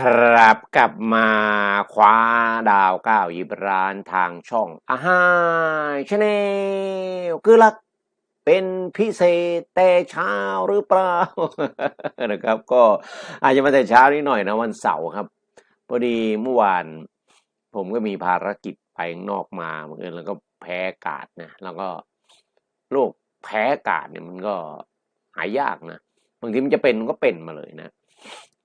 ครับกลับมาคว้าดาวเก้ายิบร้านทางช่องอาฮารชาแนลคือลักเป็นพิเศษแต่เช้าหรือเปล่านะครับ ก็อาจจะมาแต่เช้านิดหน่อยนะวันเสาร์ครับพอดีเมื่อวาน ผมก็มีภารกิจไปข้างนอกมาเหมือนกันแล้วก็แพ้อากาศนะแล้วก็โรคแพ้อากาศเนี่ยมันก็หายยากนะบางทีมันจะเป็นมันก็เป็นมาเลยนะ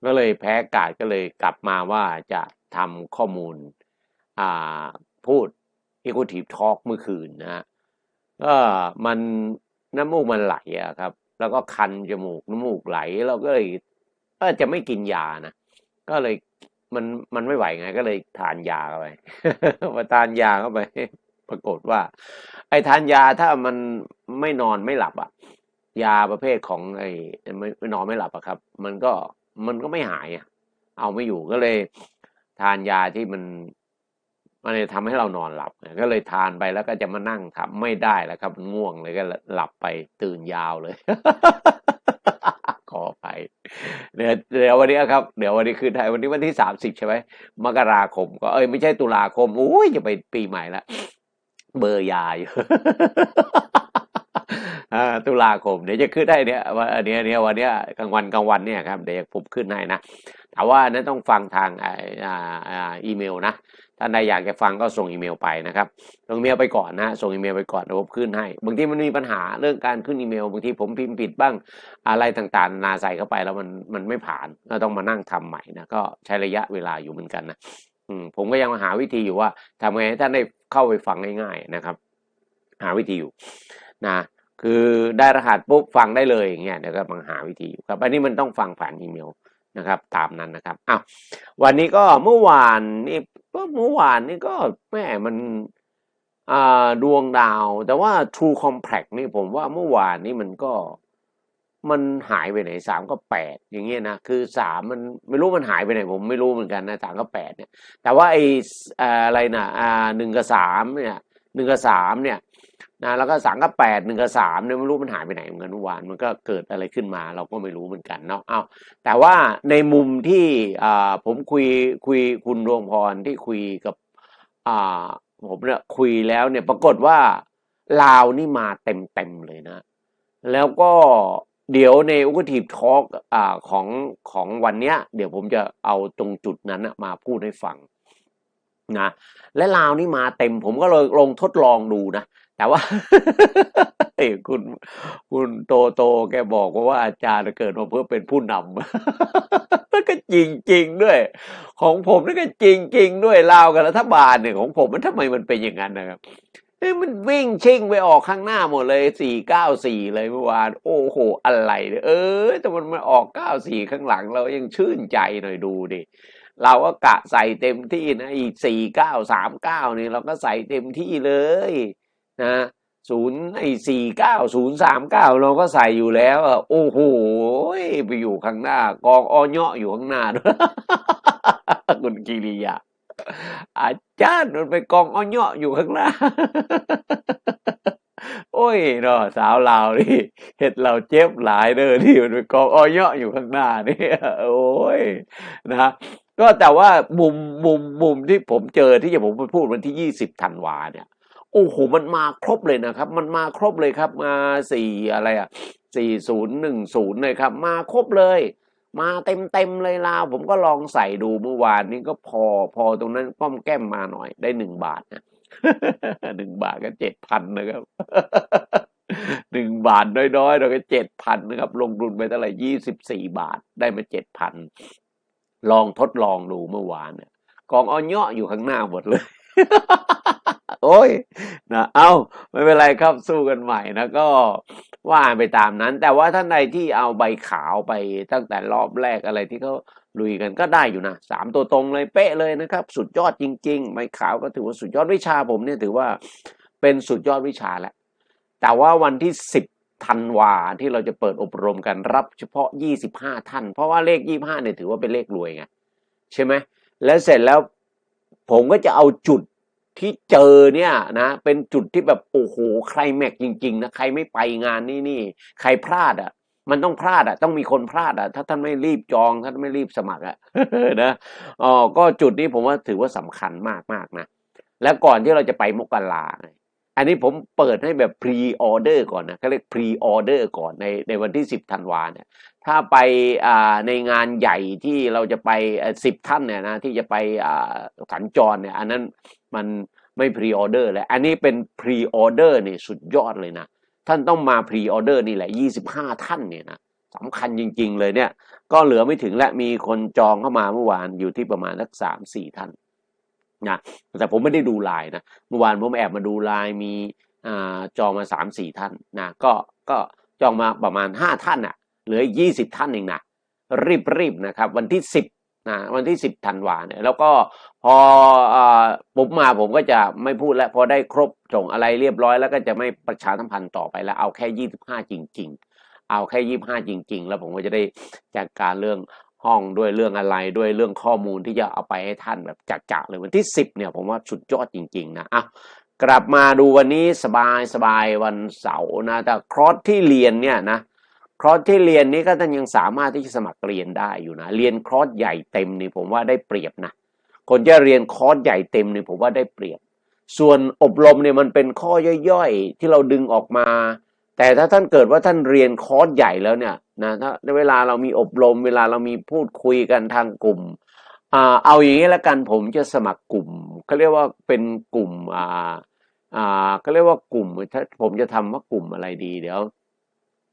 ก็เลยแพ้อากาศก็เลยกลับมาว่าจะทำข้อมูลพูด Equative Talk เมื่อคืนนะฮะก็มันน้ำมูกมันไหลอะครับ แล้วก็คันจมูกน้ำมูกไหลเราก็เลยก็จะไม่กินยานะก็เลยมันมันไม่ไหวไง ก็เลยทานยาเข้าไปพอทานยาเข้าไป ปรากฏว่า ไอ้ทานยาถ้ามันไม่นอนไม่หลับอะยาประเภทของไอ้ไม่ไม่นอนไม่หลับอะครับ มันก็ มันก็ไม่หายอะเอาไม่อยู่ก็เลย ทานยาที่มันมันจะทำให้เรานอนหลับ ก็เลยทานไปแล้วก็จะมานั่งทำไม่ได้แล้วครับมันง่วงเลยก็หลับไปตื่นยาวเลยขอไปเดี๋ยวเดี๋ยววันนี้ครับเดี๋ยววันนี้คือไทยวันนี้วันที่สามสิบใช่ไหมมกราคม ก็เอ้ยไม่ใช่ตุลาคมโอ้ยจะไปปีใหม่ละเบอร์ยาอยู่ ตุลาคม เดี๋ยวจะขึ้นได้เนี่ยวันนเนี้ยเนี่ยวันเนี้ยกลางวันกลางวันเนี่ยครับเดี๋ยวผมขึ้นให้นะแต่ว่านั้นต้องฟังทางอีเมลนะท่านใดอยากจะฟังก็ส่งอีเมลไปนะครับส่งอีเมลไปก่อนนะส่งอีเมลไปก่อนผมขึ้นให้ บางทีมันมีปัญหาเรื่องการขึ้นอีเมลบางทีผมพิมพ์ผิดบ้างอะไรต่างๆ นาใส่เข้าไปแล้วมันมันไม่ผ่านก็ต้องมานั่งทำใหม่นะก็ใช้ระยะเวลาอยู่เหมือนกันนะผมก็ยังหาวิธีอยู่ว่าทำไงให้ท่านได้เข้าไปฟังง่าย ๆนะครับ หาวิธีอยู่นะ คือได้รหัสปุ๊บฟังได้เลยอย่างเงี้ยเดี๋ยวก็มังหาวิธีอยู่ครับ อันนี้มันต้องฟังผ่านอีเมลนะครับ ตามนั้นนะครับอ้าววันนี้ก็เมื่อวานนี่เมื่อวานนี่ก็แม่มันอ่าดวงดาว แต่ว่า True Complex นี่ผมว่าเมื่อวานนี่มันก็มันหายไปไหนสามก็แปดอย่างเงี้ยนะคือสามมันไม่รู้มันหายไปไหน ผมไม่รู้เหมือนกันนะสามก็แปดเนี่ย แต่ว่าไอ้อ่าอะไรนะอ่าหนึ่งกับสามเนี่ยหนึ่งกับสามเนี่ย นะแล้วก็สามกับแปดหนึ่งกับสามเนี่ยไม่รู้มันหายไปไหนเหมือนกันเมื่อวานมันก็เกิดอะไรขึ้นมา เราก็ไม่รู้เหมือนกันเนาะเอาแต่ว่าในมุมที่อ่าผมคุยคุยคุณดวงพรที่คุยกับอ่าผมเนี่ยคุยแล้วเนี่ยปรากฏว่าลาวนี่มาเต็มเต็มเลยนะ แล้วก็เดี๋ยวในอุกทีฟทอล์กของของวันเนี้ย เดี๋ยวผมจะเอาตรงจุดนั้นมาพูดให้ฟังนะและลาวนี่มาเต็มผมก็เลยลองทดลองดูนะ แต่ว่าเอ้ยคุณคุณโตโตแกบอกว่าว่าอาจารย์เกิดมาเพื่อเป็นผู้นำแล้วก็จริงจริงด้วย ของผมนี่ก็จริงจริงด้วยลาวกับรัฐบาลเนี่ยของผมมันทำไมมันเป็นอย่างนั้นนะครับเอ้มันวิ่งชิ่งไปออกข้างหน้าหมดเลยสี่เก้าสี่เลยเมื่อวาน โอ้โห อะไรเนี่ยเออ แต่มันมาออกเก้าสี่ข้างหลังเรายังชื่นใจหน่อยดูดิเราก็กะใส่เต็มที่นะอีสี่เก้าสามเก้านี่เราก็ใส่เต็มที่เลย นะศูนย์ไอ้สี่เก้าศูนย์สามเก้าเราก็ใส่อยู่แล้วอะโอ้โหไปอยู่ข้างหน้า กองอ้อเนาะอยู่ข้างหน้าด้วยคุณกิริยาอาจารย์มันไปกองอ้อเนาะอยู่ข้างหน้า โอ้ยเนาะสาวลาวนี่เห็ดเราเจ็บหลายเด้อที่มันไปกองอ้อเนาะอยู่ข้างหน้านี่โอ้ยนะก็แต่ว่ามุมมุมมุมที่ผมเจอที่จะผมไปพูดวันที่ยี่สิบธันวาเนี่ย โอ้โหมันมาครบเลยนะครับ มันมาครบเลยครับ มาสี่อะไรอะสี่ศูนย์หนึ่งศูนย์เลยครับ มาครบเลย มาเต็มเต็มเลยลาว ผมก็ลองใส่ดูเมื่อวานนี้ก็พอพอตรงนั้นป้อมแก้มมาหน่อยได้หนึ่งบาทนะหนึ่งบาทก็เจ็ดพันนะครับหนึ่งบาทน้อยๆเราก็เจ็ดพันนะครับ ลงทุนไปเท่าไหร่ยี่สิบสี่บาทได้มาเจ็ดพันลองทดลองดูเมื่อวานเนี่ยกองอ้อเนาะอยู่ข้างหน้าหมดเลย โอ้ยนะเอาไม่เป็นไรครับสู้กันใหม่นะก็ว่าไปตามนั้น แต่ว่าท่านใดที่เอาใบขาวไปตั้งแต่รอบแรกอะไรที่เขาลุยกันก็ได้อยู่นะสามตัวตรงเลยเป๊ะเลยนะครับ สุดยอดจริง ๆ ใบขาวก็ถือว่าสุดยอดวิชาผมเนี่ยถือว่าเป็นสุดยอดวิชาแล้วแต่ว่าวันที่สิบธันวาที่เราจะเปิดอบรมกันรับเฉพาะยี่สิบห้าท่าน เพราะว่าเลขยี่ห้าเนี่ยถือว่าเป็นเลขรวยไงใช่ไหมแล้วเสร็จแล้วผมก็จะเอาจุด ที่เจอเนี่ยนะเป็นจุดที่แบบโอ้โหใครแม็กจริงๆนะใครไม่ไปงานนี่นี่ใครพลาดอะ มันต้องพลาดอะ ต้องมีคนพลาดอะ ถ้าท่านไม่รีบจองท่านไม่รีบสมัครอะนะอ๋อก็จุดนี้ผมว่าถือว่าสำคัญมากมากๆนะแล้วก่อนที่เราจะไปมกราเนี่ย อันนี้ผมเปิดให้แบบพรีออเดอร์ก่อนนะเขาเรียกพรีออเดอร์ก่อนในในวันที่สิบธันวาเนี่ยถ้าไปอ่าในงานใหญ่ที่เราจะไปสิบท่านเนี่ยนะที่จะไปอ่าสัญจรเนี่ยอันนั้นมันไม่พรีออเดอร์เลยอันนี้เป็นพรีออเดอร์นี่สุดยอดเลยนะ ท่านต้องมาพรีออเดอร์นี่แหละยี่สิบห้าท่านเนี่ยนะสำคัญจริง ๆ เลยเนี่ย ก็เหลือไม่ถึงและมีคนจองเข้ามาเมื่อวานอยู่ที่ประมาณสักสามสี่ท่าน นะแต่ผมไม่ได้ดูไลน์นะเมื่อวานผมแอบมาดูไลน์มีอ่าจองมาสามสี่ท่านนะก็ก็จองมาประมาณห้าท่านอะเหลือยี่สิบท่านเองนะรีบๆนะครับ วันที่สิบนะวันที่สิบธันวาเนี่ยแล้วก็พออผมมาผมก็จะไม่พูดแล้วพอได้ครบส่งอะไรเรียบร้อยแล้วก็จะไม่ประชาสัมพันธ์ต่อไปแล้วเอาแค่ยี่สิบห้าจริง ๆ เอาแค่ยี่ห้าจริง ๆ แล้วผมก็จะได้จัดการเรื่อง ห้องด้วยเรื่องอะไรด้วยเรื่องข้อมูลที่จะเอาไปให้ท่านแบบจัดๆเลยวันที่สิบเนี่ยผมว่าสุดยอดจริงๆนะอะกลับมาดูวันนี้สบายสบายวันเสาร์นะแต่ครอสที่เรียนเนี่ยนะคอร์สที่เรียนนี้ก็ท่านยังสามารถที่จะสมัครเรียนได้อยู่นะเรียนคอร์สใหญ่เต็มนี่ผมว่าได้เปรียบนะคนจะเรียนคอร์สใหญ่เต็มนี่ผมว่าได้เปรียบ ส่วนอบรมเนี่ยมันเป็นข้อย่อยๆ ที่เราดึงออกมา แต่ถ้าท่านเกิดว่าท่านเรียนคอร์สใหญ่แล้วเนี่ยนะถ้าเวลาเรามีอบรม เวลาเรามีพูดคุยกันทางกลุ่มอ่าเอาอย่างนี้แล้วกันผมจะสมัครกลุ่มเขาเรียกว่าเป็นกลุ่มอ่าอ่าเขาเรียกว่ากลุ่มถ้าผมจะทำว่ากลุ่มอะไรดีเดี๋ยว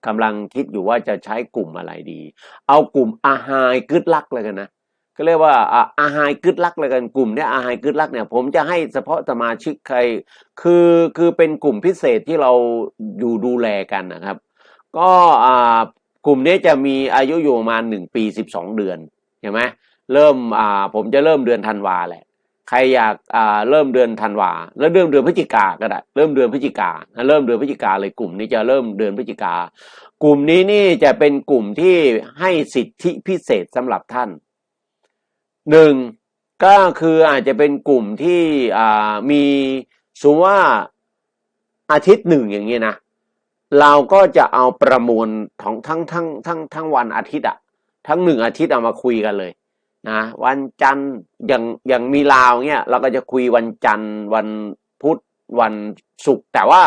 กำลังคิดอยู่ว่าจะใช้กลุ่มอะไรดี เอากลุ่มอาหายกึดลักเลยกันนะ ก็เรียกว่าอาหายกึดลักเลยกันกลุ่มเนี้ยอาหายกึดลักเนี่ย ผมจะให้เฉพาะสมาชิกใคร คือคือเป็นกลุ่มพิเศษที่เราอยู่ดูแลกันนะครับ ก็อ่ากลุ่มนี้จะมีอายุอยู่ประมาณหนึ่งปีสิบสองเดือนเห็นไหมเริ่มอ่าผมจะเริ่มเดือนธันวาแหละใครอยากอ่าเริ่มเดือนธันวาแล้วเริ่มเดือนพฤศจิกาก็ได้เริ่มเดือนพฤศจิกาเริ่มเดือนพฤศจิกาเลยกลุ่มนี้จะเริ่มเดือนพฤศจิกากลุ่มนี้นี่จะเป็นกลุ่มที่ให้สิทธิพิเศษสำหรับท่าน หนึ่งก็คืออาจจะเป็นกลุ่มที่มีสมมติว่าอาทิตย์หนึ่งอย่างนี้นะเราก็จะเอาประมวลของทั้งทั้งทั้งทั้งวันอาทิตย์อะทั้งหนึ่งอาทิตย์เอามาคุยกันเลยนะวันจันทร์อย่างอย่างมีลาวเนี่ยเราก็จะคุยวันจันทร์วันพุธวันศุกร์แต่ว่า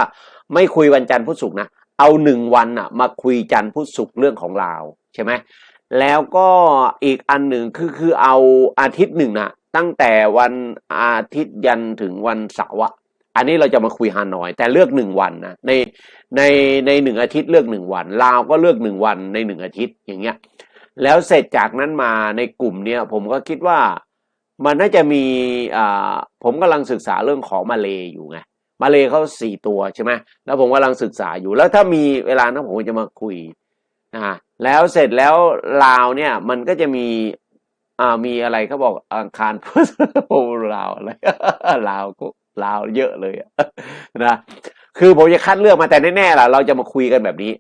ไม่คุยวันจันทร์พุธศุกร์นะเอาหนึ่งวันอะมาคุยจันทร์พุธศุกร์เรื่องของลาวใช่ไหม แล้วก็อีกอันหนึ่งคือคือเอาอาทิตย์หนึ่งนะตั้งแต่วันอาทิตย์ยันถึงวันเสาร์อะอันนี้เราจะมาคุยฮานอย แต่เลือกหนึ่งวันนะในในในหนึ่งอาทิตย์เลือกหนึ่งวันลาวก็เลือกหนึ่งวันในหนึ่งอาทิตย์อย่างเงี้ย แล้วเสร็จจากนั้นมาในกลุ่มเนี้ยผมก็คิดว่ามันน่าจะมีอ่าผมกำลังศึกษาเรื่องของมาเลอยู่ไงมาเลเขาสี่ตัวใช่ไหมแล้วผมกำลังศึกษาอยู่แล้วถ้ามีเวลานะผมจะมาคุย นะแล้วเสร็จแล้วลาวเนี่ยมันก็จะมีอ่ามีอะไรเขาบอกอังคารพุธโอ้ลาวอะไรลาวก็ลาวเยอะเลยนะคือผมจะคัดเลือกมาแต่แน่ๆล่ะเราจะมาคุยกันแบบนี้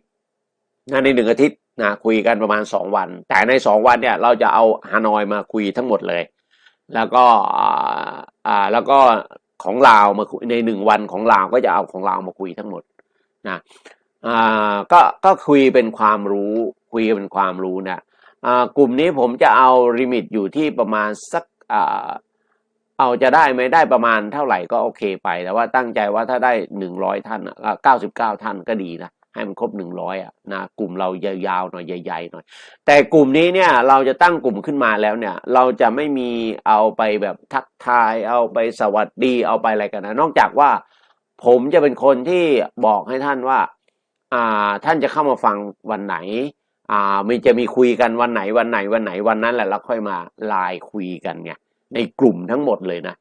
นะในหนึ่งอาทิตย์นะคุยกันประมาณสองวัน แต่ในสองวันเนี่ยเราจะเอาฮานอยมาคุยทั้งหมดเลย แล้วก็อ่าอ่าแล้วก็ของลาวมาคุยในหนึ่งวันของลาวก็จะเอาของลาวมาคุยทั้งหมดนะ อ่าก็ก็คุยเป็นความรู้ คุยเป็นความรู้นะอ่ากลุ่มนี้ผมจะเอาลิมิตอยู่ที่ประมาณสักอ่าเอาจะได้ไหมได้ประมาณเท่าไหร่ก็โอเคไป แต่ว่าตั้งใจว่าถ้าได้หนึ่งร้อยท่านเก้าสิบเก้าท่านก็ดีนะให้มันครบหนึ่งร้อยอะนะกลุ่มเรายาวๆหน่อยใหญ่ๆหน่อย แต่กลุ่มนี้เนี่ยเราจะตั้งกลุ่มขึ้นมาแล้วเนี่ย เราจะไม่มีเอาไปแบบทักทาย เอาไปสวัสดีเอาไปอะไรกันนะนอกจากว่า ผมจะเป็นคนที่บอกให้ท่านว่าอ่า ท่านจะเข้ามาฟังวันไหนมันจะมีคุยกันวันไหนวันไหนวันไหนวันนั้นแหละเราค่อยมาไลน์คุยกันไงในกลุ่มทั้งหมดเลยนะ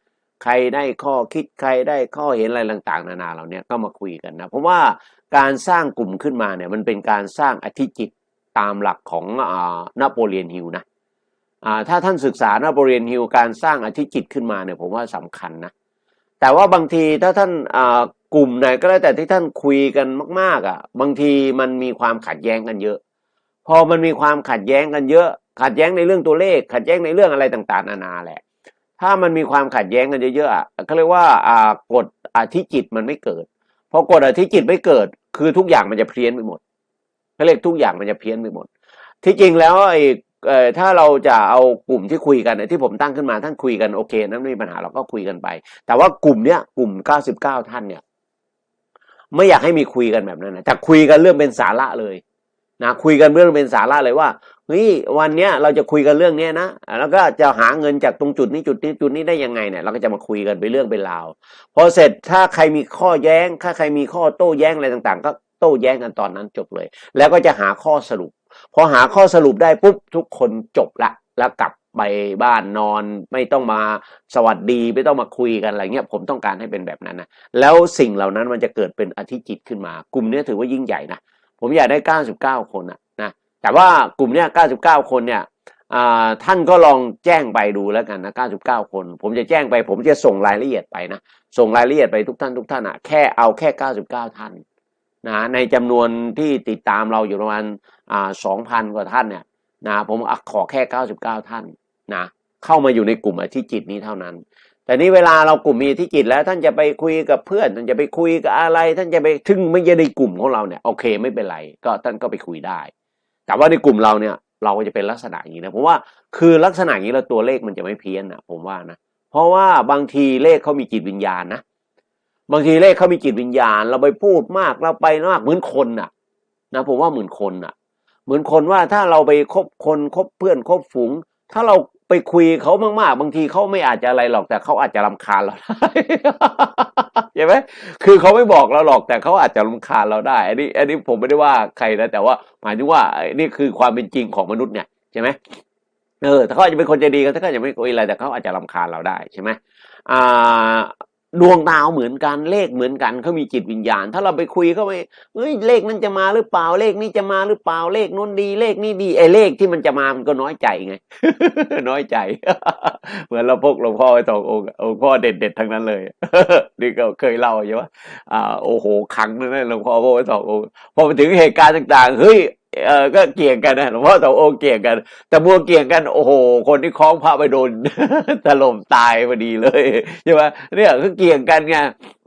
ใครได้ข้อคิดใครได้ข้อเห็นอะไรต่างๆ นานาเหล่านี้ก็มาคุยกันนะเพราะว่าการสร้างกลุ่มขึ้นมาเนี่ยมันเป็นการสร้างอธิจิตตามหลักของอนโปเลียนฮิลนะถ้าท่านศึกษานโปเลียนฮิลการสร้างอธิจิตขึ้นมาเนี่ยผมว่าสำคัญนะแต่ว่าบางทีถ้าท่าน กลุ่มไหนก็แล้วแต่ที่ท่านคุยกันมาก ๆอะ บางทีมันมีความขัดแย้งกันเยอะ พอมันมีความขัดแย้งกันเยอะ ขัดแย้งในเรื่องตัวเลข ขัดแย้งในเรื่องอะไรต่างๆ นานาแหละ ถ้ามันมีความขัดแย้งกันเยอะๆอะเขาเรียกว่าอ่ากฎอธิจิตมันไม่เกิดพอกฎอธิจิตไม่เกิด คือทุกอย่างมันจะเพี้ยนไปหมดเขาเรียกทุกอย่างมันจะเพี้ยนไปหมด ที่จริงแล้วไอ้ถ้าเราจะเอากลุ่มที่คุยกันที่ผมตั้งขึ้นมาท่านคุยกันโอเคนั่นไม่มีปัญหาเราก็คุยกันไป แต่ว่ากลุ่มเนี้ยกลุ่ม 99 ท่านเนี่ย ไม่อยากให้มีคุยกันแบบนั้นนะแต่คุยกันเรื่องเป็นสาระเลยนะคุยกันเรื่องเป็นสาระเลยว่าเฮ้ยวันเนี้ยเราจะคุยกันเรื่องเนี้ยนะแล้วก็จะหาเงินจากตรงจุดนี้จุดนี้จุดนี้ได้ยังไงเนี่ยเราก็จะมาคุยกันไปเรื่องเป็นราวพอเสร็จถ้าใครมีข้อแย้ง ถ้าใครมีข้อโต้แย้งอะไรต่างๆ ก็โต้แย้งกันตอนนั้นจบเลย แล้วก็จะหาข้อสรุป พอหาข้อสรุปได้ปุ๊บทุกคนจบละแล้วกลับ ไปบ้านนอนไม่ต้องมาสวัสดีไม่ต้องมาคุยกันอะไรเงี้ยผมต้องการให้เป็นแบบนั้นนะแล้วสิ่งเหล่านั้นมันจะเกิดเป็นอธิจิตขึ้นมา กลุ่มนี้ถือว่ายิ่งใหญ่นะผมอยากได้ 99 คนนะนะแต่ว่ากลุ่มเนี้ย99 คนเนี่ยท่านก็ลองแจ้งไปดูแล้วกันนะ 99 คน ผมจะแจ้งไป ผมจะส่งรายละเอียดไปนะ ส่งรายละเอียดไปทุกท่านทุกท่านอะแค่เอาแค่ 99 ท่านนะในจำนวนที่ติดตามเราอยู่ประมาณสองพันกว่าท่านเนี่ยนะผมอขอแค่เก้าสิบเก้าท่าน นะเข้ามาอยู่ในกลุ่มอธิจิตนี้เท่านั้น แต่นี้เวลาเรากลุ่มมีอธิจิตแล้วท่านจะไปคุยกับเพื่อน ท่านจะไปคุยกับอะไร ท่านจะไปถึงไม่ใช่ในกลุ่มของเราเนี่ยโอเคไม่เป็นไร ก็ท่านก็ไปคุยได้ แต่ว่าในกลุ่มเราเนี่ยเราก็จะเป็นลักษณะอย่างนี้นะผมว่าคือลักษณะอย่างนี้แล้วตัวเลขมันจะไม่เพี้ยนนะผมว่านะเพราะว่าบางทีเลขเขามีจิตวิญญาณนะบางทีเลขเขามีจิตวิญญาณ เราไปพูดมากเราไปมากเหมือนคนน่ะนะผมว่าเหมือนคนน่ะ เหมือนคนว่าถ้าเราไปคบคนคบเพื่อนคบฝูง ถ้าเรา ไปคุยเขามากๆ บางทีเขาไม่อาจจะอะไรหรอกแต่เขาอาจจะรำคาญเราได้ใช่ไหมคือเขาไม่บอกเราหรอกแต่เขาอาจจะรำคาญเราได้ อันนี้ อันนี้ผมไม่ได้ว่าใครนะแต่ว่าหมายถึงว่านี่คือความเป็นจริงของมนุษย์เนี่ยใช่ไหมเออถ้าเขาอาจจะเป็นคนใจดีกันถ้าเขาจะไม่คุยอะไรแต่เขาอาจจะรำคาญเราได้ใช่ไหมอ่า ดวงดาวเหมือนกันเลขเหมือนกันเขามีจิตวิญญาณ ถ้าเราไปคุยเขาไปเฮ้ยเลขนั้นจะมาหรือเปล่าเลขนี้จะมาหรือเปล่าเลขนู้นดีเลขนี้ดีไอ้เลขที่มันจะมามันก็น้อยใจไง น้อยใจ เหมือนเราพกหลวงพ่อไปสององค์หลวงพ่อเด็ดๆทั้งนั้นเลยนี่ก็เคยเล่าใช่ไหมอ่าโอ้โหครั้งนึงนะหลวงพ่อพกไปสององค์พอไปถึงเหตุการณ์ต่าง ๆ เฮ้ย เออก็เกี่ยงกันนะหลวงพ่อสององค์เกี่ยงกัน แต่มัวเกี่ยงกันโอ้โห คนที่คล้องพระไปโดนถล่มตายพอดีเลยใช่ไหมเนี่ยคือเกี่ยงกันไง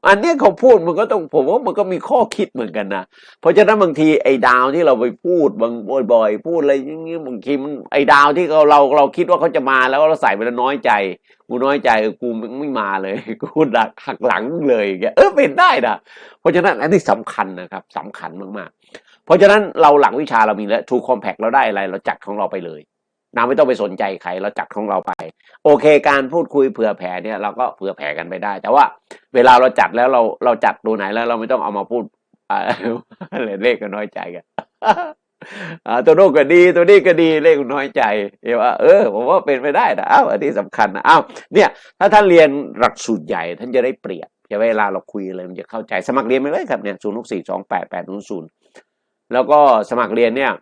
อันนี้เขาพูดมันก็ต้องผมว่ามันก็มีข้อคิดเหมือนกันนะเพราะฉะนั้นบางทีไอ้ดาวที่เราไปพูดบางบ่อยๆพูดอะไรอย่างเงี้ยบางทีมันไอ้ดาวที่เราเราเราคิดว่าเขาจะมาแล้วเราใส่ไปแล้วน้อยใจกูน้อยใจกูไม่มาเลยกูดักหักหลังเลยอย่างเออเป็นได้นะเพราะฉะนั้นอันนี้สำคัญนะครับสำคัญมากๆ เพราะฉะนั้นเราหลังวิชาเรามีแล้วทูคอมแพกเราได้อะไร เราจัดของเราไปเลยนะไม่ต้องไปสนใจใครเราจัดของเราไป โอเค การพูดคุยเผื่อแผ่เนี่ยเราก็เผื่อแผ่กันไปได้ แต่ว่าเวลาเราจัดแล้วเราเราจัดตัวไหนแล้วเราไม่ต้องเอามาพูดอะไรเลขก็น้อยใจกันตัวโน้นก็ดีตัวนี้ก็ดีเลขน้อยใจเอว่าเออผมว่าเป็นไปได้นะอ้าวอันนี้สำคัญนะอ้าวเนี่ย ถ้าท่านเรียนหลักสูตรใหญ่ท่านจะได้เปรียบเวลาเราคุยอะไรมันจะเข้าใจสมัครเรียนไปเลยครับเนี่ยศูนย์หกสี่สองแปดแปดศูนย์ศูนย์ แล้วก็สมัครเรียนเนี่ย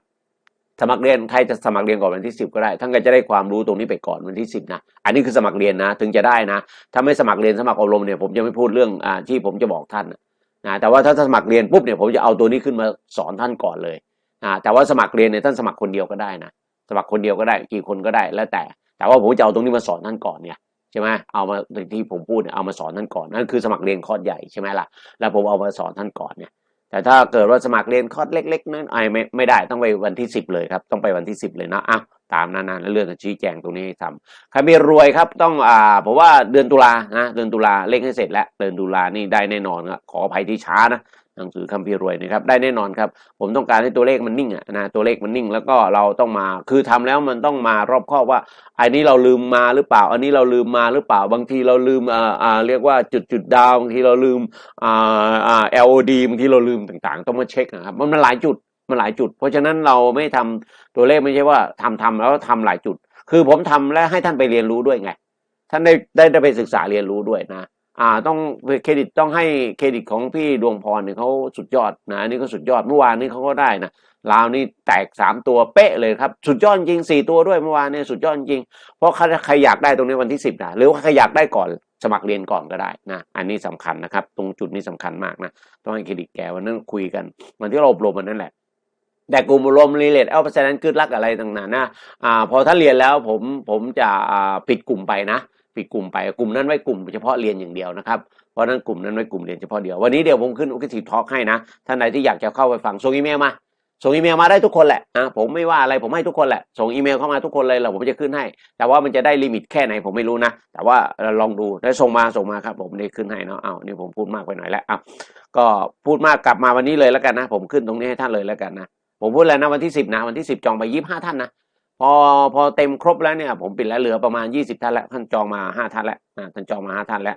สมัครเรียนใครจะสมัครเรียนก่อนวันที่สิบก็ได้ท่านก็จะได้ความรู้ตรงนี้ไปก่อนวันที่สิบนะอันนี้คือสมัครเรียนนะ ถึงจะได้นะ ถ้าไม่สมัครเรียนสมัครอบรมเนี่ยผมจะไม่พูดเรื่องอ่าที่ผมจะบอกท่านนะแต่ว่าถ้าสมัครเรียนปุ๊บเนี่ยผมจะเอาตัวนี้ขึ้นมาสอนท่านก่อนเลยอ่าแต่ว่าสมัครเรียนเนี่ยท่านสมัครคนเดียวก็ได้นะสมัครคนเดียวก็ได้กี่คนก็ได้แล้วแต่ แต่ว่าผมจะเอาตรงนี้มาสอนท่านก่อนเนี่ยใช่ไหมเอามาที่ผมพูดเนี่ยเอามาสอนท่านก่อนนั่นคือสมัครเรียนคอร์สใหญ่ใช่ไหมล่ะแล้วผมเอามาสอนท่านก่อนเนี่ย แต่ถ้าเกิดว่าสมัครเรียนคอร์สเล็ก ๆนั้นไอ้ไม่ไม่ได้ต้องไปวันที่สิบเลยครับต้องไปวันที่สิบเลยนะอะตามนั้นๆแล้วเรื่องชี้แจงตรงนี้ให้ทำใครมีรวยครับต้องอ่าผมว่าเดือนตุลานะเดือนตุลาเลขให้เสร็จแล้วเดือนตุลานี่ได้แน่นอนครับขออภัยที่ช้านะ หนังสือคัมภีรวยนะครับได้แน่นอนครับ ผมต้องการให้ตัวเลขมันนิ่งอะนะตัวเลขมันนิ่ง แล้วก็เราต้องมาคือทำแล้วมันต้องมารอบครอบว่าอันนี้เราลืมมาหรือเปล่า อันนี้เราลืมมาหรือเปล่า บางทีเราลืมอ่าอ่าเรียกว่าจุดจุดดาวบางทีเราลืมอ่าอ่า LOD บางทีเราลืมต่างๆ ต้องมาเช็คนะครับมันมันหลายจุดมันหลายจุด เพราะฉะนั้นเราไม่ทำตัวเลขไม่ใช่ว่าทำทำแล้วทำหลายจุด คือผมทำและให้ท่านไปเรียนรู้ด้วยไง ท่านได้ได้ไปศึกษาเรียนรู้ด้วยนะ อ่าต้องเครดิตต้องให้เครดิตของพี่ดวงพรเนี่ยเขาสุดยอดนะอันนี่ก็สุดยอดเมื่อวานนี้เขาก็ได้นะลาวนี่แตกสามตัวเป๊ะเลยครับ สุดยอดจริงสี่ตัวด้วยเมื่อวานเนี่ยสุดยอดจริง เพราะใครอยากได้ตรงนี้วันที่สิบนะหรือว่าใครอยากได้ก่อนสมัครเรียนก่อนก็ได้นะ อันนี้สำคัญนะครับ ตรงจุดนี้สำคัญมากนะ ต้องให้เครดิตแกวันนั้นคุยกันวันที่เราอบรมมันนั่นแหละแต่กลุ่มอบรมรีเลทเอาเพราะฉะนั้นคือรักอะไรต่างๆนะอ่าพอท่าเรียนแล้วผมผมจะอ่าปิดกลุ่มไปนะ ปิดกลุ่มไปกลุ่มนั้นไว้กลุ่มเฉพาะเรียนอย่างเดียวนะครับเพราะนั้นกลุ่มนั้นไว้กลุ่มเรียนเฉพาะเดียววันนี้เดี๋ยวผมขึ้นอุกทิทอล์กให้นะท่านใดที่อยากจะเข้าไปฟังส่งอีเมลมาส่งอีเมลมาได้ทุกคนแหละอะผมไม่ว่าอะไรผมให้ทุกคนแหละส่งอีเมลเข้ามาทุกคนเลยแล้วผมจะขึ้นให้ แต่ว่ามันจะได้ลิมิตแค่ไหนผมไม่รู้นะ แต่ว่าลองดูได้ส่งมาส่งมาครับ ผมได้ขึ้นให้เนาะอ้าวนี่ผมพูดมากไปหน่อยแล้วอะก็พูดมากกลับมาวันนี้เลยแล้วกันนะ ผมขึ้นตรงนี้ให้ท่านเลยแล้วกันนะผมพูดแล้วนะวันที่สิบนะ วันที่สิบจองไปยี่ห้าท่านนะ พอพอเต็มครบแล้วเนี่ยผมปิดแล้วเหลือประมาณยี่สิบท่านแล้วท่านจองมาห้าท่านแล้วท่านจองมาห้าท่านแล้ว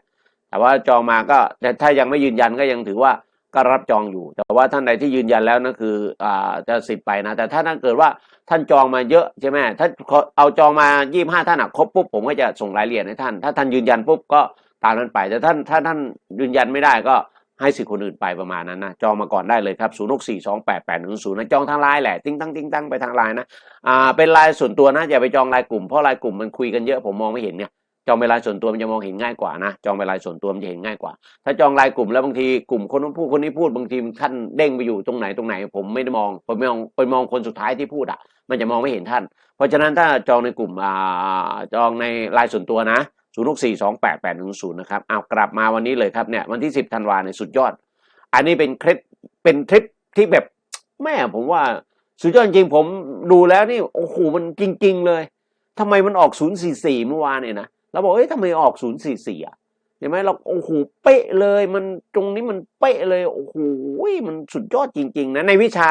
แต่ว่าจองมาก็แต่ถ้ายังไม่ยืนยันก็ยังถือว่าก็รับจองอยู่ แต่ว่าท่านใดที่ยืนยันแล้วนั่นคืออ่าจะสิทธิ์ไปนะ แต่ถ้าท่านเกิดว่าท่านจองมาเยอะใช่ไหมถ้าเอาจองมายี่ห้าท่านครบปุ๊บผมก็จะส่งรายละเอียดให้ท่าน ถ้าท่านยืนยันปุ๊บก็ตามนั้นไป แต่ท่านถ้าท่านยืนยันไม่ได้ก็ ให้สิทธิ์คนอื่นไปประมาณนั้นนะจองมาก่อนได้เลยครับศูนย์หกสี่สองแปดแปดหนึ่งศูนย์นะจองทางไลน์แหละติ้งตั้งติ้งตั้งไปทางไลน์นะอ่าเป็นไลน์ส่วนตัวนะอย่าไปจองไลน์กลุ่มเพราะไลน์กลุ่มมันคุยกันเยอะผมมองไม่เห็นเนี่ยจองเป็นรายส่วนตัวมันจะมองเห็นง่ายกว่านะจองเป็นรายส่วนตัวมันจะเห็นง่ายกว่า ถ้าจองรายกลุ่มแล้วบางทีกลุ่มคนนู้นพูดคนนี้พูดบางทีท่านเด้งไปอยู่ตรงไหนตรงไหน ผมไม่ได้มองผมมองไปมองคนสุดท้ายที่พูดอะ มันจะมองไม่เห็นท่าน เพราะฉะนั้นถ้าจองในกลุ่มอ่าจองในรายส่วนตัวนะ ศูนย์หกสี่สองแปดแปดหนึ่งศูนย์นะครับเอากลับมาวันนี้เลยครับเนี่ยวันที่สิบธันวาเนี่ยสุดยอด อันนี้เป็นคลิปเป็นทริปที่แบบแม่ผมว่าสุดยอดจริงผมดูแล้วนี่โอ้โหมันจริง ๆ เลยทำไมมันออกศูนย์สี่สี่เมื่อวานเนี่ยนะเราบอกเอ้ยทำไมออกศูนย์สี่สี่อะเห็นไหมเราโอ้โหเป๊ะเลย มันตรงนี้มันเป๊ะเลยโอ้โหมันสุดยอดจริง ๆ นะในวิชา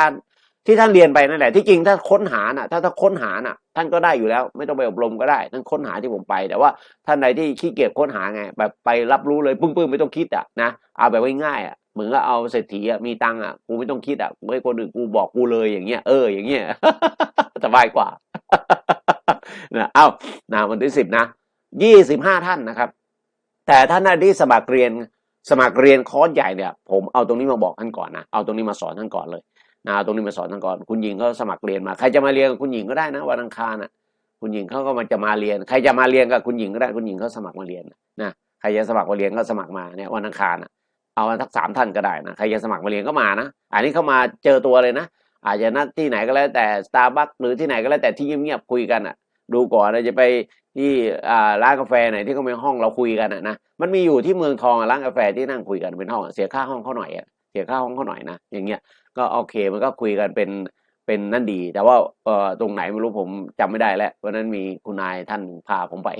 ที่ท่านเรียนไปนั่นแหละที่จริงถ้าค้นหาน่ะ ถ้าถ้าค้นหาน่ะ ท่านก็ได้อยู่แล้ว ไม่ต้องไปอบรมก็ได้ท่านค้นหาที่ผมไป แต่ว่าท่านใดที่ขี้เกียจค้นหาไง แบบไปรับรู้เลยปึ้งๆไม่ต้องคิดอะนะเอาแบบง่ายๆอะเหมือนกับเอาเศรษฐีอะมีตังค์อะกูไม่ต้องคิดอะไม่คนอื่นกูบอกกูเลยอย่างเงี้ยเอออย่างเงี้ยสบายกว่านะเอานะวันที่สิบนะยี่สิบห้าท่านนะครับ แต่ท่านใดที่สมัครเรียนสมัครเรียนคอร์สใหญ่เนี่ย ผมเอาตรงนี้มาบอกท่านก่อนนะเอาตรงนี้มาสอนท่านก่อนเลย นะตรงนี้มาสอนท่านก่อน คุณหญิงเขาสมัครเรียนมา ใครจะมาเรียนกับคุณหญิงก็ได้นะวันอังคารน่ะ คุณหญิงเขาก็มาจะมาเรียน ใครจะมาเรียนกับคุณหญิงก็ได้ คุณหญิงเขาสมัครมาเรียนนะ ใครจะสมัครมาเรียนก็สมัครมาเนี่ยวันอังคารน่ะ เอาทักสามท่านก็ได้นะ ใครจะสมัครมาเรียนก็มานะ อันนี้เขามาเจอตัวเลยนะ อาจจะนัดที่ไหนก็แล้วแต่สตาร์บัคหรือที่ไหนก็แล้วแต่ที่เงียบๆคุยกันอะ ดูก่อนเราจะไปที่ร้านกาแฟไหนที่เขาเป็นห้องเราคุยกันอะนะ มันมีอยู่ที่เมืองทองร้านกาแฟที่นั่งคุยกันเป็นห้องเสียค่าห้องเขาหน่อยอะ เสียค่าห้องเขาหน่อยนะอย่างเงี้ยก็โอเคมันก็คุยกันเป็นเป็นนั่นดี แต่ว่าเอ่อตรงไหนไม่รู้ผมจำไม่ได้แล้ววันนั้นมีคุณนายท่านพาผมไป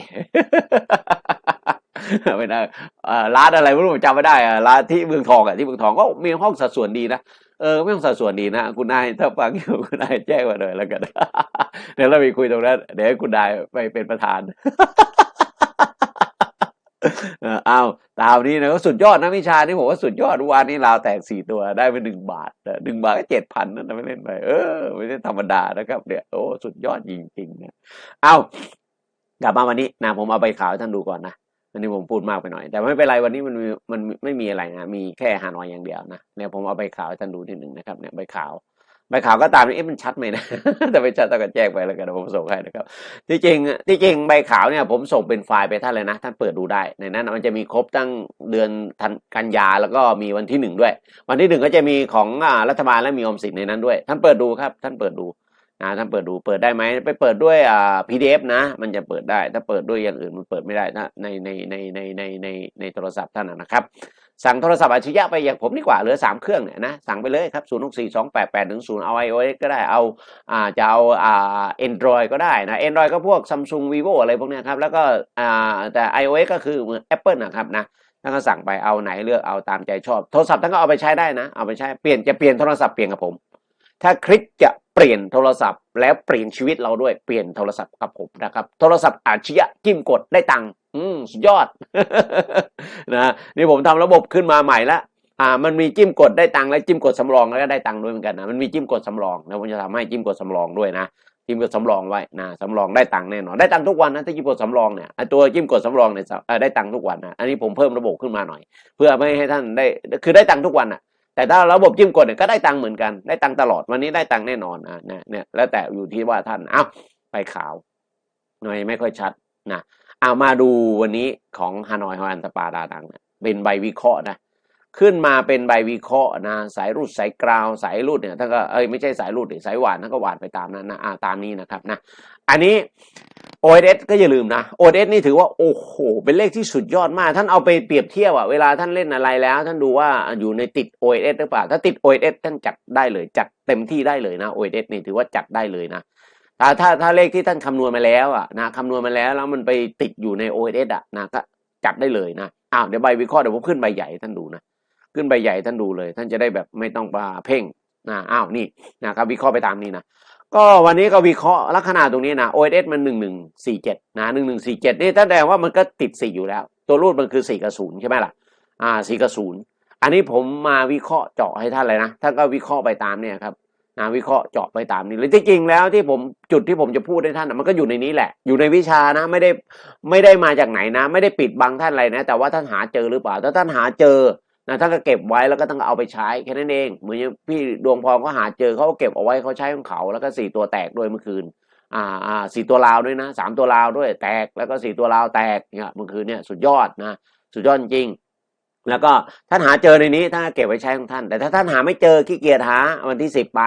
ไม่ได้เอ่อร้านอะไรไม่รู้ผมจำไม่ได้อะร้านที่เมืองทองอะที่เมืองทองก็มีห้องสัดส่วนดีนะเออไม่ต้องสัดส่วนดีนะคุณนายถ้าฟังอยู่คุณนายแจ้งมาหน่อยแล้วกันเดี๋ยวเราไปคุยตรงนั้นเดี๋ยวให้คุณนายไปเป็นประธาน ออเอาตามนี้นะก็สุดยอดนะวิชานี่ผมว่าสุดยอดวันนี้ลาวแตกสี่ตัวได้ไปหนึ่งบาทหนึ่งบาทก็เจ็ดพันนั่นไม่เล่นไปเออไม่ใช่ธรรมดานะครับเนี่ยโอ้สุดยอดจริงๆนะเอากลับมาวันนี้นะผมเอาใบขาวให้ท่านดูก่อนนะอันนี้ผมพูดมากไปหน่อย แต่ไม่เป็นไรวันนี้มันมีมันไม่มีอะไรนะมีแค่ฮานอยอย่างเดียวนะเนี่ยผมเอาใบขาวให้ท่านดูนิดหนึ่งนะครับเนี่ยใบขาว ใบขาวก็ตามนี้เอ๊ะมันชัดไหมนะ แต่ไม่ชัดต้องก็แจ้งไปแล้วกันผมส่งให้นะครับที่จริงที่จริงใบขาวเนี่ยผมส่งเป็นไฟล์ไปท่านเลยนะ ท่านเปิดดูได้ ในนั้นมันจะมีครบตั้งเดือนธันกันยาแล้วก็มีวันที่หนึ่งด้วย วันที่หนึ่งก็จะมีของรัฐบาลและมีออมสินในนั้นด้วย ท่านเปิดดูครับ ท่านเปิดดูนะท่านเปิดดูเปิดได้ไหมไปเปิดด้วยอ่า PDF นะ มันจะเปิดได้ ถ้าเปิดด้วยอย่างอื่นมันเปิดไม่ได้นะในในในในในในในโทรศัพท์ท่านนะครับ สั่งโทรศัพท์อัจฉริยะไปอย่างผมดีกว่าเหลือสามเครื่องเนี่ยนะสั่งไปเลยครับศูนย์หกสี่สองแปดแปดถึงศูนย์เอา iOS ก็ได้เอาอ่าจะเอาอ่า Android ก็ได้นะ Android ก็พวก Samsung Vivo อะไรพวกเนี้ยครับแล้วก็อ่าแต่ iOS ก็คือเหมือน Apple นะครับนะท่านก็สั่งไปเอาไหนเลือกเอาตามใจชอบ โทรศัพท์ท่านก็เอาไปใช้ได้นะเอาไปใช้เปลี่ยนจะเปลี่ยนโทรศัพท์เปลี่ยนกับผม ถ้าคลิกจะเปลี่ยนโทรศัพท์แล้วเปลี่ยนชีวิตเราด้วยเปลี่ยนโทรศัพท์กับผมนะครับโทรศัพท์อาชญะจิ้มกดได้ตังค์ อืมสุดยอดนะนี่ผมทำระบบขึ้นมาใหม่ละอ่า มันมีจิ้มกดได้ตังค์และจิ้มกดสำรองแล้วก็ได้ตังค์ด้วยเหมือนกันนะมันมีจิ้มกดสำรองแล้วผมจะทำให้จิ้มกดสำรองด้วยนะจิ้มกดสำรองไว้นะสำรองได้ตังค์แน่นอนได้ตังค์ทุกวันนะถ้าจิ้มกดสำรองเนี่ยไอตัวจิ้มกดสำรองเนี่ยได้ตังค์ทุกวันนะอันนี้ผมเพิ่มระบบขึ้นมาหน่อย เพื่อไม่ให้ท่านได้คือได้ตังค์ทุกวันอะแต่ถ้าระบบจิ้มกดเนี่ยก็ได้ตังค์เหมือนกันได้ตังค์ตลอดวันนี้ได้ตังค์แน่นอนนะเนี่ยเนี่ยแล้วแต่อยู่ที่ว่าท่านเอ้าไปขาวหน่อยไม่ค่อยชัดนะ เอามาดูวันนี้ของฮานอยฮออันตปาดาดังนะเป็นใบวิเคราะห์นะ ขึ้นมาเป็นใบวิเคราะห์นะ สายรูดสายกราวสายรูดเนี่ยท่านก็เอ้ยไม่ใช่สายรูดสายหวานท่านก็หวานไปตามนั้นนะอ่าตามนี้นะครับนะ อันนี้ OS ก็อย่าลืมนะ OS นี่ถือว่าโอ้โหเป็นเลขที่สุดยอดมาก ท่านเอาไปเปรียบเทียบอะเวลาท่านเล่นอะไรแล้ว ท่านดูว่าอยู่ในติด OS หรือเปล่า ถ้าติด OS ท่านจัดได้เลย จัดเต็มที่ได้เลยนะ OS นี่ถือว่าจัดได้เลยนะ ถ้าถ้าถ้าเลขที่ท่านคำนวณมาแล้วอะนะคำนวณมาแล้วแล้วมันไปติดอยู่ใน OS อะนะก็จัดได้เลยนะอ้าวเดี๋ยวใบวิเคราะห์เดี๋ยวผมขึ้นใบใหญ่ท่านดูนะขึ้นใบใหญ่ท่านดูเลย ท่านจะได้แบบไม่ต้องมาเพ่งนะอ้าวนี่นะครับวิเคราะห์ไปตามนี้นะก็วันนี้ก็วิเคราะห์ลักษณะตรงนี้นะ OSS มันหนึ่งหนึ่งสี่เจ็ดนะหนึ่งหนึ่งสี่เจ็ดนี่แสดงว่ามันก็ติดสี่อยู่แล้ว ตัวรูดมันคือสี่กับศูนย์ใช่ไหมล่ะอ่าสี่กับศูนย์อันนี้ผมมาวิเคราะห์เจาะให้ท่านเลยนะท่านก็วิเคราะห์ไปตามเนี่ยครับ นะวิเคราะห์เจาะไปตามนี้เลยที่จริงแล้วที่ผมจุดที่ผมจะพูดให้ท่านนะมันก็อยู่ในนี้แหละ อยู่ในวิชานะไม่ได้ไม่ได้มาจากไหนนะ ไม่ได้ปิดบังท่านอะไรนะ แต่ว่าท่านหาเจอหรือเปล่า ถ้าท่านหาเจอนะท่านก็เก็บไว้แล้วก็ต้องเอาไปใช้แค่นั้นเองเหมือนพี่ดวงพรก็หาเจอเขาก็เก็บเอาไว้เขาใช้ของเขา แล้วก็สี่ตัวแตกด้วยเมื่อคืนอ่าอ่าสี่ตัวลาวด้วยนะสามตัวลาวด้วยแตกแล้วก็สี่ตัวลาวแตกเนี่ยเมื่อคืนเนี่ยสุดยอดนะ สุดยอดจริง แล้วก็ท่านหาเจอในนี้ท่านเก็บไว้ใช้ของท่าน แต่ถ้าท่านหาไม่เจอขี้เกียจหาวันที่สิบไป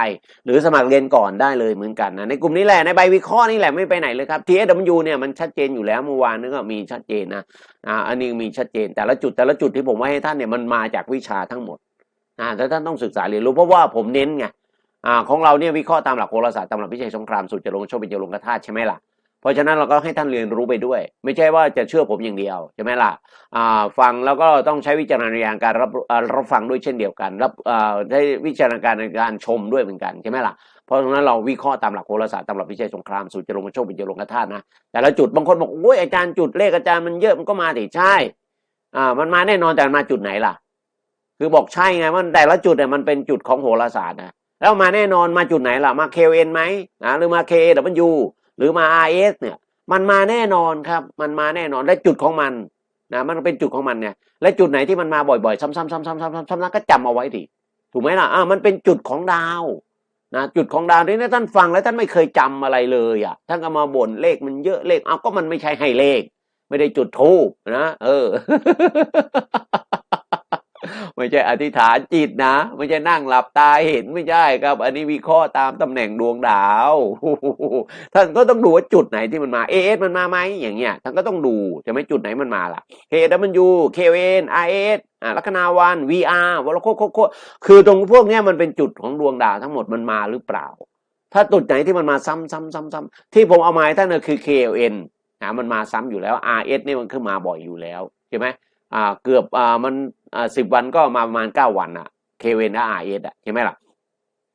หรือสมัครเรียนก่อนได้เลยเหมือนกันนะในกลุ่มนี้แหละในใบวิเคราะห์นี่แหละไม่ไปไหนเลยครับ TSW เนี่ยมันชัดเจนอยู่แล้วเมื่อวานนึกว่ามีชัดเจนนะอ่าอันนี้มีชัดเจนแต่ละจุดแต่ละจุดที่ผมไว้ให้ท่านเนี่ยมันมาจากวิชาทั้งหมดอ่าแต่ท่านต้องศึกษาเรียนรู้เพราะว่าผมเน้นไงอ่าของเราเนี่ยวิเคราะห์ตามหลักโหราศาสตร์ตามหลักวิชัยสงครามสุดจะลงโชคเป็นจะลงกระธาใช่ไหมล่ะ ราะฉะนั้นเราก็ให้ท่านเรียนรู้ไปด้วย ไม่ใช่ว่าจะเชื่อผมอย่างเดียวใช่ไหมล่ะฟังแล้วก็ต้องใช้วิจารณญาณการรับรับฟังด้วยเช่นเดียวกัน รับใช้วิจารณญาณในการชมด้วยเหมือนกันใช่ไหมล่ะเพราะฉะนั้นเราวิเคราะห์ตามหลักโหราศาสตร์ตามหลักวิชัยสงครามสุดจะลงโชคเป็นจะลงกระธาตุนะแต่ละจุดบางคนบอกโอ้ยอาจารย์จุดเลขอาจารย์มันเยอะมันก็มาดิใช่อ่ามันมาแน่นอนแต่มันมาจุดไหนล่ะ คือบอกใช่ไงว่าแต่ละจุดเนี่ยมันเป็นจุดของโหราศาสตร์นะแล้วมาแน่นอนมาจุดไหนล่ะมา KN ไหมนะหรือมา KW หรือมา RS เนี่ยมันมาแน่นอนครับ มันมาแน่นอนและจุดของมันนะมันเป็นจุดของมันเนี่ยและจุดไหนที่มันมาบ่อยๆ ซ้ำๆๆๆๆๆๆก็จำเอาไว้ดิถูกไหมล่ะอ่ามันเป็นจุดของดาวนะจุดของดาวนี่ท่านฟังแล้วท่านไม่เคยจำอะไรเลยอะท่านก็มาบ่นเลขมันเยอะเลขเอาก็มันไม่ใช่ให้เลข ไม่ได้จุดทูบนะ เออ ไม่ใช่อธิษฐานจิตนะ ไม่ใช่นั่งหลับตาเห็นไม่ใช่ครับ อันนี้วิเคราะห์ตามตำแหน่งดวงดาวท่านก็ต้องดูว่าจุดไหนที่มันมาเอสมันมาไหมอย่างเงี้ยท่านก็ต้องดูจะไม่จุดไหนมันมาล่ะ K W K N R S อ่าลัคนาวัน V R วอลโคโคโคคือตรงพวกเนี้ยมันเป็นจุดของดวงดาวทั้งหมดมันมาหรือเปล่า ถ้าจุดไหนที่มันมาซ้ำซ้ำซ้ำซ้ำที่ผมเอามาให้ท่านก็คือ K N นะมันมาซ้ำอยู่แล้ว R S นี่มันขึ้นมาบ่อยอยู่แล้วใช่ไหม อ่าเกือบอ่ามันอ่าสิบวันก็มาประมาณเก้าวันอะเคเวนและอาเอสอะใช่ไหมล่ะ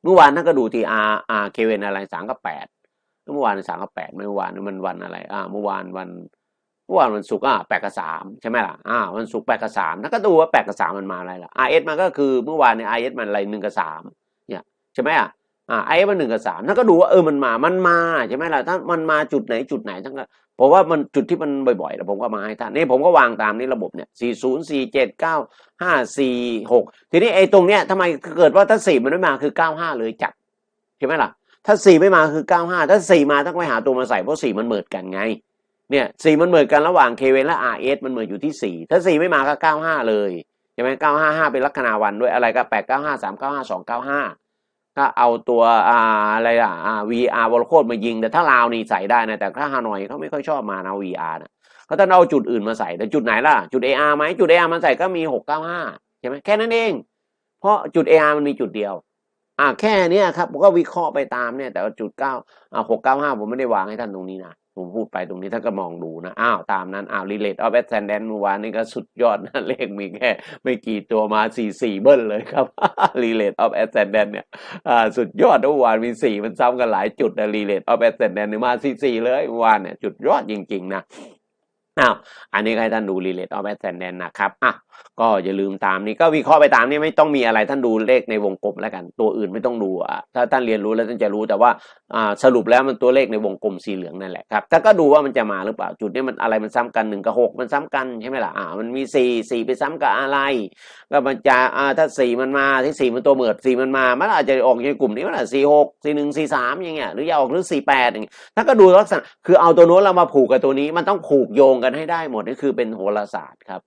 เมื่อวานท่านก็ดูที่อาอาเคเวนอะไรสามกับแปดเมื่อวานสามกับแปดเมื่อวานมันวันอะไร อ่า เมื่อวานวันเมื่อวานวันศุกร์อะแปดกับสามใช่ไหมล่ะอ่าวันศุกร์แปดกับสามท่านก็ดูว่าแปดกับสามมันมาอะไรล่ะอาเอสมันก็คือเมื่อวานเนี่ยอาเอสมันอะไรหนึ่งกับสามเนี่ยใช่ไหมอะ อ่าไอ้มันหนึ่งกับสามท่านก็ดูว่าเออมันมา มันมาใช่ไหมล่ะถ้ามันมาจุดไหนจุดไหนท่านก็เพราะว่ามันจุดที่มันบ่อยๆแล้วผมก็มาให้ท่านนี่ผมก็วางตามนี้ระบบเนี่ยสี่ศูนย์สี่เจ็ดเก้าห้าสี่หกทีนี้ไอ้ตรงเนี้ยทำไมเกิดว่าถ้าสี่มันไม่มาคือเก้าห้าเลยจัดใช่ไหมล่ะ ถ้าสี่ไม่มาคือเก้าห้าถ้าสี่มาต้องไปหาตัวมาใส่เพราะสี่มันเหมือนกันไงเนี่ยสี่มันเหมือนกันระหว่างเคเวนและอาร์เอสมันเหมือนอยู่ที่สี่ถ้าสี่ไม่มาก็เก้าห้าเลยใช่ไหมเก้าห้าห้าเป็นลัคนาวันด้วยอะไรก็แปดเก้าห้าสามเก้าห้าสองเก้าห้า ก็เอาตัวอ่าอะไรอะอ่า VR วอลโคดมายิง แต่ถ้าลาวนี่ใส่ได้นะแต่ถ้าฮานอยเขาไม่ค่อยชอบมานะ VR นะเขาต้องเอาจุดอื่นมาใส่แต่จุดไหนล่ะ จุด AR ไหมจุด AR มันใส่ก็มีหกเก้าห้าใช่ไหมแค่นั้นเอง เพราะจุด AR มันมีจุดเดียว อ่าแค่เนี้ยครับผมก็วิเคราะห์ไปตามเนี่ยแต่ว่าจุดเก้าอ่าหกเก้าห้าผมไม่ได้วางให้ท่านตรงนี้นะ ผมพูดไปตรงนี้ถ้าก็มองดูนะ อ้าว ตามนั้น อ้าวรีเลตออฟแอสแซนแดนเมื่อวานนี้ก็สุดยอดนะ เลขมีแค่ ไม่กี่ตัวมาสี่สี่เบิ้ลเลยครับรีเลตออฟแอสแซนแดนเนี่ยอ่าสุดยอดเมื่อวานมีสี่มันซ้ำกันหลายจุดนะ relate of ascendant เนี่ยมาสี่สี่เลยเมื่อวานเนี่ยจุดยอดจริง ๆ นะ อ้าวอันนี้ให้ท่านดู relate of ascendant นะครับอะก็อย่าลืมตามนี้ก็วิเคราะห์ไปตามนี้ไม่ต้องมีอะไรท่านดูเลขในวงกลมแล้วกัน ตัวอื่นไม่ต้องดูอะถ้าท่านเรียนรู้แล้วท่านจะรู้แต่ว่าอ่าสรุปแล้วมันตัวเลขในวงกลมสีเหลืองนั่นแหละครับถ้าก็ดูว่ามันจะมาหรือเปล่าจุดนี้มันอะไรมันซ้ำกันหนึ่งกับหกมันซ้ำกันใช่ไหมล่ะอ่ามันมีสี่สี่ไปซ้ำกับอะไร ก็มันจะอ่าถ้าสี่มันมาที่สี่มันตัวเหมือดสี่มันมามันอาจจะออกในกลุ่มนี้มันอาจสี่หกสี่หนึ่งสี่สามอย่างเงี้ยหรือจะออกหรือสี่แปดอย่างเงี้ยถ้าก็ดูลักษณะคือเอาตัวโน้นเรามาผูกกับตัวนี้มันต้องผูกโยงกันให้ได้หมดนี่คือเป็นโหราศาสตร์ครับ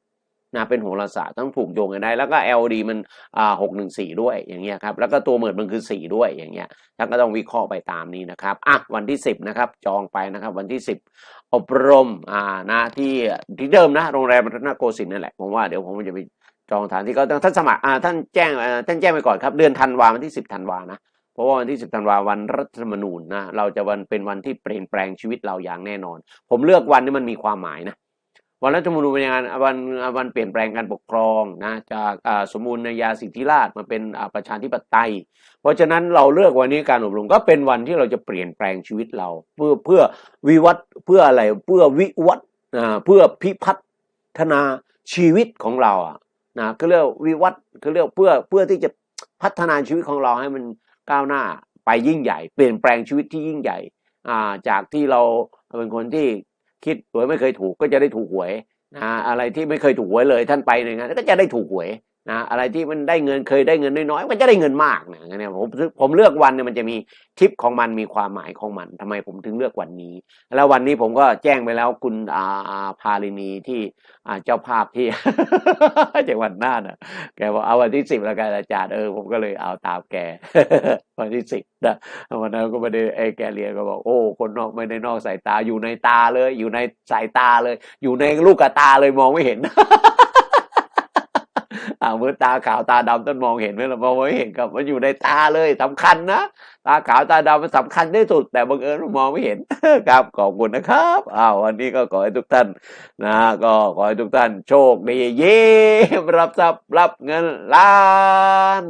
นะเป็นโหราศาสตร์ต้องผูกโยงกันได้ แล้วก็ LD มันอ่าหกหนึ่งสี่ด้วยอย่างเงี้ยครับแล้วก็ตัวเหมือนมันคือสี่ด้วยอย่างเงี้ยท่านก็ต้องวิเคราะห์ไปตามนี้นะครับอะวันที่สิบนะครับจองไปนะครับวันที่สิบอบรมอ่านะที่ที่เดิมนะโรงแรมรัตนโกสินทร์นั่นแหละผมว่าเดี๋ยวผมจะไปจองสถานที่ก็ต้งท่านสมัครอ่าท่านแจ้งอ่าท่านแจ้งไปก่อนครับเดือนธันวาวันที่สิบธันวานะ เพราะว่าวันที่ 10 ธันวาวันรัฐธรรมนูญนะเราจะวันเป็นวันที่เปลี่ยนแปลงชีวิตเราอย่างแน่นอน ผมเลือกวันที่มันมีความหมายนะวันรัฐธรรมนูญเป็นงไงวันวันเปลี่ยนแปลงการปกครองนะจากสมมูลนายาสิทธิราชมาเป็นประชาธิปไตย เพราะฉะนั้นเราเลือกวันนี้การอบรมก็เป็นวันที่เราจะเปลี่ยนแปลงชีวิตเรา เพื่อเพื่อวิวัฒเพื่ออะไรเพื่อวิวัฒน์อ่าเพื่อพิพัฒนาชีวิตของเราอะนะก็เรียกวิวัฒก็เรียกเพื่อเพื่อที่จะพัฒนาชีวิตของเราให้มัน ก้าวหน้าไปยิ่งใหญ่ เปลี่ยนแปลงชีวิตที่ยิ่งใหญ่อาจากที่เราเป็นคนที่คิดหวยไม่เคยถูกก็จะได้ถูกหวยอะไรที่ไม่เคยถูกหวยเลยท่านไปหนงานก็จะได้ถูกหวย นะอะไรที่มันได้เงินเคยได้เงินน้อยๆก็จะได้เงินมากนะเนี่ยผมผมเลือกวันเนี่ยมันจะมีทิปของมันมีความหมายของมันทำไมผมถึงเลือกวันนี้ แล้ววันนี้ผมก็แจ้งไปแล้วคุณอาอาพาลินีที่อาเจ้าภาพที่จังหวัดน่านอะแกบอกเอาวันที่สิบแล้วกันอาจารย์เออผมก็เลยเอาตามแกวันที่สิบนะวันนั้นก็ไม่ได้ไอ้แกเรียนก็บอกโอ้คนนอกไม่ได้นอกสายตาอยู่ในตาเลย อยู่ในสายตาเลย อยู่ในลูกกระตาเลยมองไม่เห็น อ่าเมื่อตาขาวตาดำต้นมองเห็นไหมล่ะมองไม่เห็นครับมันอยู่ในตาเลยสำคัญนะตาขาวตาดำมันสำคัญที่สุด แต่บังเอิญมองไม่เห็นครับขอบคุณนะครับอ้าววันนี้ก็ขอให้ทุกท่านนะก็ขอให้ทุกท่านโชคดีเย้รับทรัพย์รับเงินล้าน